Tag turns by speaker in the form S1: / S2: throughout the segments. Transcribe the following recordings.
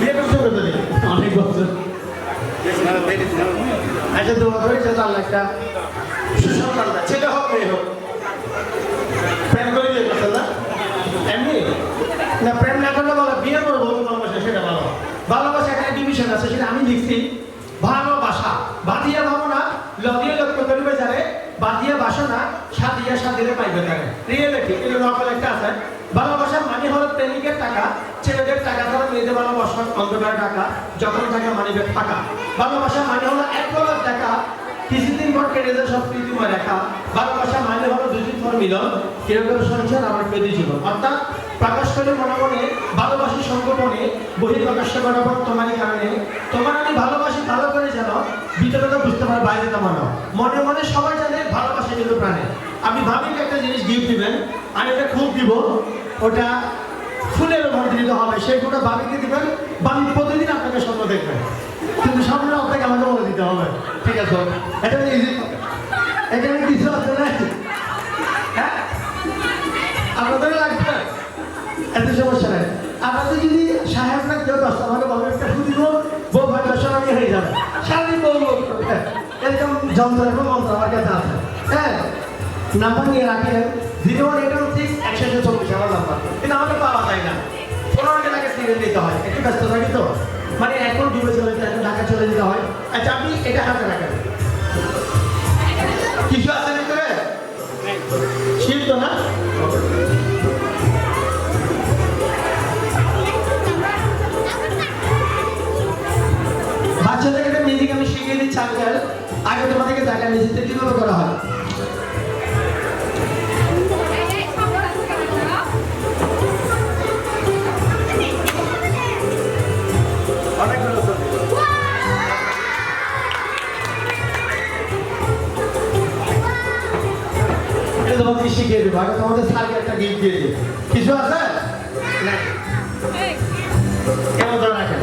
S1: বিয়ে করছ কতদিন অনেক বছর আচ্ছা দোয়া করে যে আল্লাহ একটা সুসন্তান ছেলে হোক মেয়ে হোক প্রেম করে দিয়ে কথা না এমনি না প্রেম না করলে বলো বিয়ে করব ভালোবাসা সেটা ভালো ভালোবাসা একটা ডিভিশন আছে সেটা আমি দেখছি ভালোবাসা বাসনা সাদিয়া সাদিলে পাইবে তারে। রিয়েলিটি এগুলো নকল একটা আছে। ভালোবাসা মানে হলো প্রেমিকের টাকা, ছেলেদের টাকা ধরো, মেয়েদের ভালোবাসা, অন্ধকার টাকা, যখন টাকা মানিবে টাকা ভালোবাসা মানে হলো এক কলার টাকা কিছুদিন পর কেটে যায় সব প্রীতিময় রেখা। ভালোবাসা মানে হলো দুদিন পর মিলন, কীরকম সংসার আমার পেদি জীবন। অর্থাৎ প্রকাশ করে মনে মনে ভালোবাসি সংগঠনে বহি প্রকাশ করার পর তোমারই কারণে, তোমার আমি ভালোবাসি ভালো করে জানো ভিতরে তো বুঝতে পারো বাইরে তো মানো মনে সবাই জানে ভালোবাসা কিন্তু প্রাণে। আমি ভাবি একটা জিনিস আমি একটা খুব দিব, ওটা ফুলের মধ্যে দিতে হবে ফুলটা বাবিকে দিবেন বাবি প্রতিদিন আপনাকে স্বপ্ন দেখবেন কিন্তু স্বপ্ন আপনাকে আমাকে বলে দিতে হবে। ঠিক আছে, এটা এখানে কিছু আছে না? হ্যাঁ? আপনাদের লাগবে? এত সমস্যা নেই। আপনাদের যদি সাহেব না কেউ দশটা আমাকে বলবে একটা দিব, বউ ভাই দশটা আমি হয়ে যাবে। সারাদিন বউ। এরকম যন্ত্র এবং মন্ত্র আমার কাছে আছে। হ্যাঁ? নাম্বার নিয়ে রাখেন। জিরো ওয়ান এইট ওয়ান চব্বিশ আমার নাম্বার কিন্তু আমাকে পাওয়া যায় না। পনেরো টাকা সিরিয়াল দিতে হয়। একটু ব্যস্ত থাকি তো। মানে এখন ডুবে চলে যেতে এখন ঢাকা চলে যেতে হয়। আচ্ছা আপনি এটা হাতে রাখেন। কিছু আছে ভিতরে? শিখিয়ে দেবো। আগে তোমাদের স্যারকে একটা গিফট দিয়ে দিই কিছু আছে? কেমন ধরে রাখেন?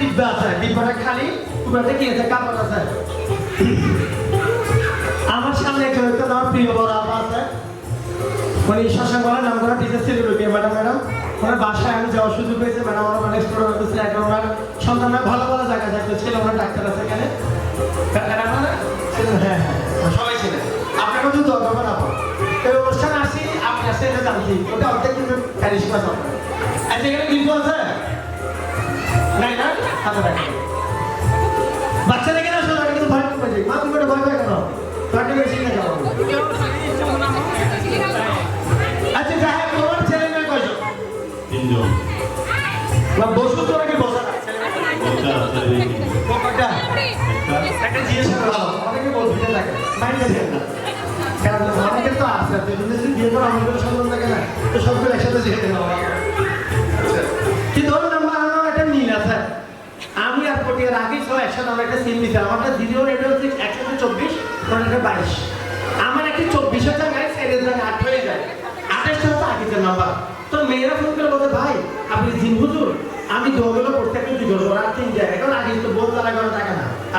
S1: ডিব্বা আছে। ডিব্বাটা খালি কি আছে? কাপড় আছে। আমার সামনে একটা আমার প্রিয় বড় আছে। উনি শশাঙ্ক নাম করা টিচার ছিল ম্যাডাম ম্যাডাম ওনার বাসায় আমি যাওয়ার সুযোগ হয়েছে ম্যাডাম আমার অনেক স্টোর হয়েছে এখন ওনার সন্তানরা ভালো ভালো জায়গা থাকতো ছেলে ওনার ডাক্তার আছে এখানে। আপনারা ছিলেন হ্যাঁ হ্যাঁ সবাই ছেলে। আপনাকে তো দরকার না এই অনুষ্ঠানে আসি, আপনি আসে এটা জানছি ওটা অর্ধেক কিন্তু ক্যারিশমা আচ্ছা এখানে কিন্তু আছে? নাই না? একটা ভালো অনেকে বলতে থাকে থাকে আমার। একটা আর চব্বিশ একটা বাইশ যায়। আঠাশটা হচ্ছে আগের তো মেয়েরা ফোন করে ভাই, আপনি জিন হুজুর? আমি দোয়াগুলো করতে একটু দিতে পারব তিন জায়গায়। কারণ আগে তো বল তারা করা টাকা না।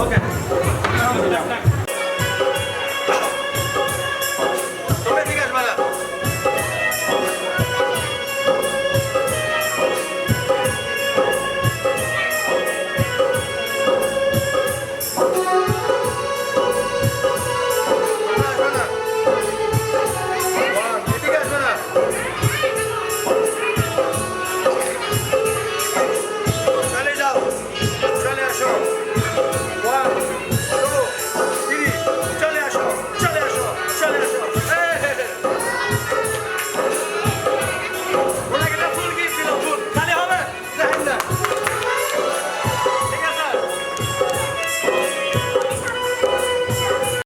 S1: Okay.